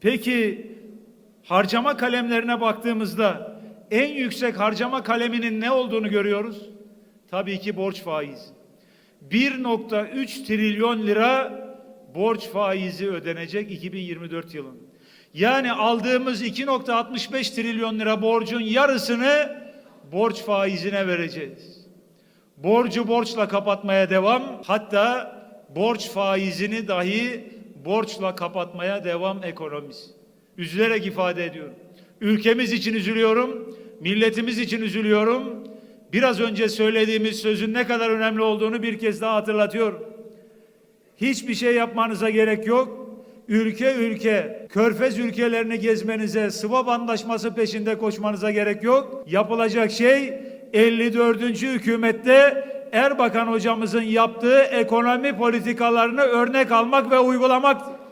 Peki harcama kalemlerine baktığımızda en yüksek harcama kaleminin ne olduğunu görüyoruz? Tabii ki borç faizi. 1.3 trilyon lira borç faizi ödenecek 2024 yılında. Yani aldığımız 2.65 trilyon lira borcun yarısını borç faizine vereceğiz. Borcu borçla kapatmaya devam, hatta borç faizini dahi borçla kapatmaya devam ekonomisi. Üzülerek ifade ediyorum. Ülkemiz için üzülüyorum, milletimiz için üzülüyorum. Biraz önce söylediğimiz sözün ne kadar önemli olduğunu bir kez daha hatırlatıyorum. Hiçbir şey yapmanıza gerek yok. Ülke ülke, körfez ülkelerini gezmenize, Swap Antlaşması peşinde koşmanıza gerek yok. Yapılacak şey 54. hükümette Erbakan hocamızın yaptığı ekonomi politikalarını örnek almak ve uygulamaktır.